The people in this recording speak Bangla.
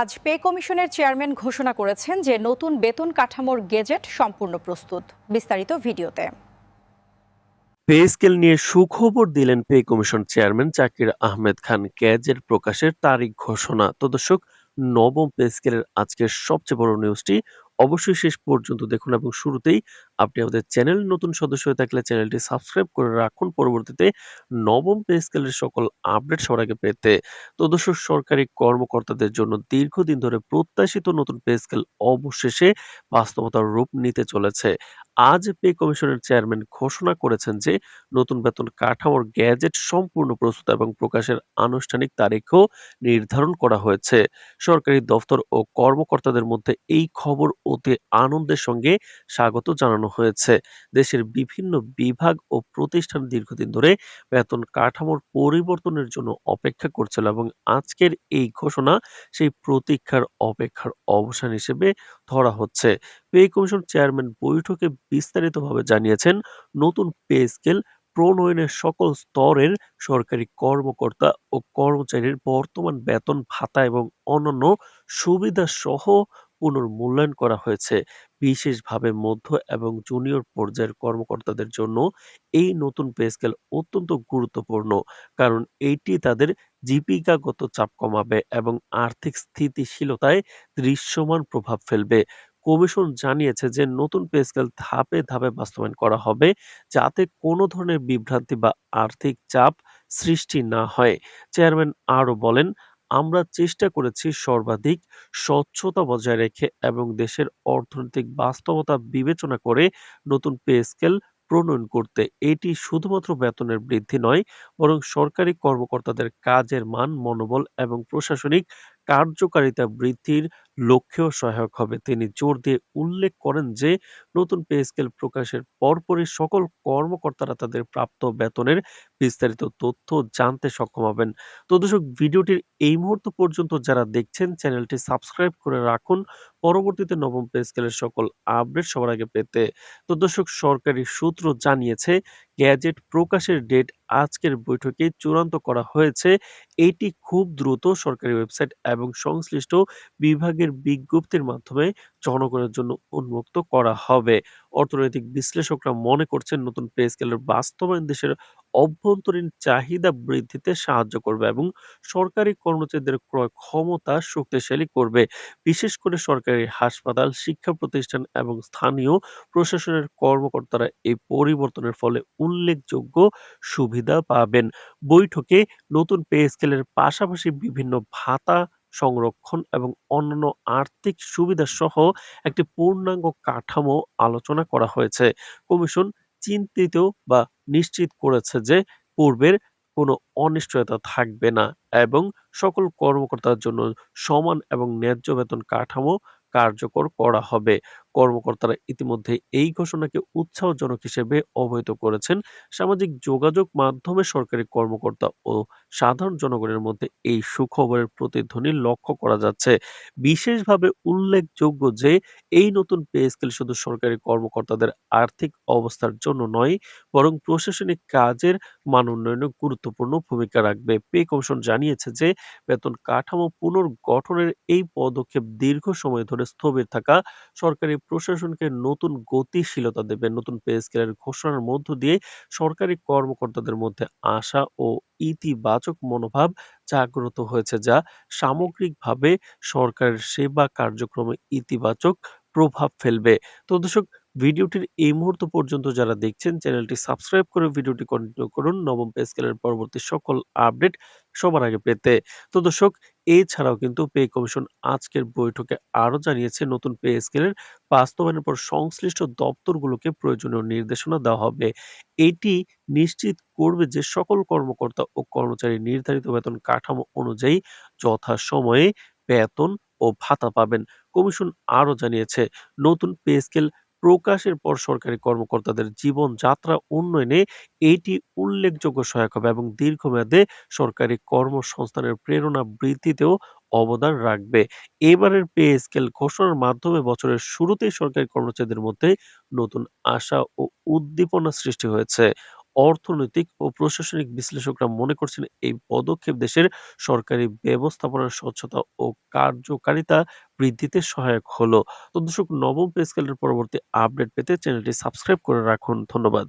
আজ পে কমিশনের চেয়ারম্যান ঘোষণা করেছেন যে নতুন বেতন কাঠামোর গেজেট সম্পূর্ণ প্রস্তুত। বিস্তারিত ভিডিওতে। পে স্কেল নিয়ে সুখবর দিলেন pay commission chairman Zakir Ahmed Khan. Gazette প্রকাশের তারিখ ঘোষণা। তো দর্শক, নবম পে স্কেলের আজকের সবচেয়ে বড় নিউজটি অবশ্যই শেষ পর্যন্ত দেখুন এবং শুরুতেই আপনি আমাদের চ্যানেল নতুন সদস্য হয়ে থাকলে চ্যানেলটি সাবস্ক্রাইব করে রাখুন। পরবর্তীতে নবম পে স্কেলের সকল আপডেট সবার আগে পেতে তো দর্শক, সরকারি কর্মকর্তাদের জন্য দীর্ঘদিন ধরে প্রত্যাশিত নতুন পে স্কেল অবশেষে বাস্তবতার রূপ নিতে চলেছে। আজ পে কমিশনের চেয়ারম্যান ঘোষণা করেছেন যে নতুন বেতন কাঠামোর গ্যাজেট সম্পূর্ণ প্রস্তুত এবং প্রকাশের আনুষ্ঠানিক তারিখও নির্ধারণ করা হয়েছে। সরকারি দফতর ও কর্মকর্তাদের মধ্যে এই খবর অতি আনন্দের সঙ্গে স্বাগত জানানো হয়েছে। দেশের বিভিন্ন বিভাগ ও প্রতিষ্ঠান দীর্ঘদিন ধরে বেতন কাঠামোর পরিবর্তনের জন্য অপেক্ষা করছিল এবং আজকের এই ঘোষণা সেই প্রতীক্ষার অপেক্ষার অবসান হিসেবে ধরা হচ্ছে। পে কমিশন চেয়ারম্যান বৈঠকে বিস্তারিতভাবে জানিয়েছেন, নতুন পে স্কেল প্রণয়নের সকল স্তরের সরকারি কর্মকর্তা ও কর্মচারীর বর্তমান বেতন ভাতা এবং অন্যান্য সুবিধা সহ পুনর্মূল্যায়ন করা হয়েছে। বিশেষভাবে মধ্য এবং জুনিয়র পর্যায়ের কর্মকর্তাদের জন্য এই নতুন পে স্কেল অত্যন্ত গুরুত্বপূর্ণ। কারণ এটি তাদের জীবিকাগত চাপ কমাবে এবং আর্থিক স্থিতিশীলতায় দৃশ্যমান প্রভাব ফেলবে। কমিশন জানিয়েছে যে, নতুন পে স্কেল ধাপে ধাপে বাস্তবায়ন করা হবে যাতে কোনো ধরনের বিভ্রান্তি বা আর্থিক চাপ সৃষ্টি না হয়। চেয়ারম্যান আরও বলেন আমরা চেষ্টা করেছি সর্বাধিক স্বচ্ছতা বজায় রেখে এবং দেশের অর্থনৈতিক বাস্তবতা বিবেচনা করে নতুন পে স্কেল প্রণয়ন করতে। এটি শুধুমাত্র বেতনের বৃদ্ধি নয়, বরং সরকারি কর্মকর্তাদের কাজের মান, মনোবল এবং প্রশাসনিক কার্যকারিতা বৃদ্ধির লক্ষ্যেও সহায়ক হবে। তিনি জোর দিয়ে উল্লেখ করেন যে, নতুন পে স্কেল প্রকাশের পরপরই সকল কর্মকর্তারা তাদের প্রাপ্ত বেতনের বিস্তারিত তথ্য জানতে সক্ষম হবেন। তো দর্শক, ভিডিওটির এই মুহূর্ত পর্যন্ত যারা দেখছেন, চ্যানেলটি সাবস্ক্রাইব করে রাখুন। পরবর্তীতে নবম পে স্কেলের সকল আপডেট সবার আগে পেতে। তো দর্শক, সরকারি সূত্র জানিয়েছে, গ্যাজেট প্রকাশের ডেট আজকের বৈঠকে চূড়ান্ত করা হয়েছে। এটি খুব দ্রুত সরকারি ওয়েবসাইট এবং সংশ্লিষ্ট বিভাগের বিজ্ঞপ্তির মাধ্যমে জনগণের জন্য উন্মুক্ত করা হবে। অর্থনৈতিক বিশ্লেষকরা মনে করছেন নতুন পে স্কেলের বাস্তবায়ন দেশের অভ্যন্তরীণ চাহিদা বৃদ্ধিতে সাহায্য করবে এবং সরকারি কর্মচারীদের ক্রয় ক্ষমতা শক্তিশালী করবে। বিশেষ করে সরকারি হাসপাতাল, শিক্ষা প্রতিষ্ঠান এবং স্থানীয় প্রশাসনের কর্মকর্তারা এই পরিবর্তনের ফলে উল্লেখযোগ্য সুবিধা পাবেন। বৈঠকে নতুন পে স্কেলের পাশাপাশি বিভিন্ন ভাতা সংরক্ষণ এবং অন্যান্য আর্থিক সুবিধা সহ একটি পূর্ণাঙ্গ কাঠামো আলোচনা করা হয়েছে। কমিশন চিন্তিত বা নিশ্চিত করেছে যে পূর্বের কোনো অনিশ্চয়তা থাকবে না এবং সকল কর্মকর্তার জন্য সমান এবং ন্যায্য বেতন কাঠামো কার্যকর করা হবে। কর্মকর্তারা ইতিমধ্যে এই ঘোষণাকে উৎসাহজনক হিসেবে অবহিত করেছেন। সামাজিক যোগাযোগ মাধ্যমে সরকারি কর্মকর্তা ও সাধারণ জনগণের মধ্যে এই সুখবরের প্রতিধ্বনি লক্ষ্য করা যাচ্ছে। বিশেষভাবে উল্লেখযোগ্য যে, এই নতুন পে স্কেল শুধু সরকারি কর্মকর্তাদের আর্থিক অবস্থার জন্য নয়, বরং প্রশাসনিক কাজের মান উন্নয়নে গুরুত্বপূর্ণ ভূমিকা রাখবে। পে কমিশন জানিয়েছে যে, বেতন কাঠামো পুনর্গঠনের এই পদক্ষেপ দীর্ঘ সময় ধরে স্থবির থাকা সরকারি প্রশাসনকে নতুন গতিশীলতা দেবে, নতুন পে স্কেলের ঘোষণার মধ্য দিয়ে সরকারি কর্মকর্তাদের মধ্যে আশা ও ইতিবাচক মনোভাব জাগ্রত হয়েছে, যা সামগ্রিকভাবে সরকারের সেবা কার্যক্রমে ইতিবাচক প্রভাব ফেলবে। তো দর্শক, ভিডিওটির এই মুহূর্ত পর্যন্ত যারা দেখছেন, চ্যানেলটি সাবস্ক্রাইব করে ভিডিওটি কন্টিনিউ করুন। নবম পে স্কেলের পরবর্তী সকল আপডেট সবার আগে পেতে। তো দর্শক, এছাড়াও কিন্তু পে কমিশন আজকের বৈঠকে আরও জানিয়েছে, নতুন পে স্কেলের বাস্তবায়নের পর সংশ্লিষ্ট দপ্তরগুলোকে প্রয়োজনীয় নির্দেশনা দেওয়া হবে। এটি নিশ্চিত করবে যে সকল কর্মকর্তা ও কর্মচারী নির্ধারিত বেতন কাঠামো অনুযায়ী যথাসময়ে বেতন ও ভাতা পাবেন। কমিশন আরও জানিয়েছে, নতুন পে স্কেল প্রকাশের পর সরকারি কর্মকর্তাদের জীবনযাত্রা উন্নয়নে এটি উল্লেখযোগ্য সহায়ক হবে এবং দীর্ঘমেয়াদে সরকারি কর্মসংস্থানের প্রেরণা বৃদ্ধিতেও অবদান রাখবে। এবারের পে স্কেল ঘোষণার মাধ্যমে বছরের শুরুতেই সরকারি কর্মচারীদের মধ্যে নতুন আশা ও উদ্দীপনা সৃষ্টি হয়েছে। অর্থনৈতিক ও প্রশাসনিক বিশ্লেষকরা মনে করছেন এই পদক্ষেপ দেশের সরকারি ব্যবস্থাপনার স্বচ্ছতা ও কার্যকারিতা বৃদ্ধিতে সহায়ক হলো। তো দর্শক, নবম পে স্কেলের পরবর্তী আপডেট পেতে চ্যানেলটি সাবস্ক্রাইব করে রাখুন। ধন্যবাদ।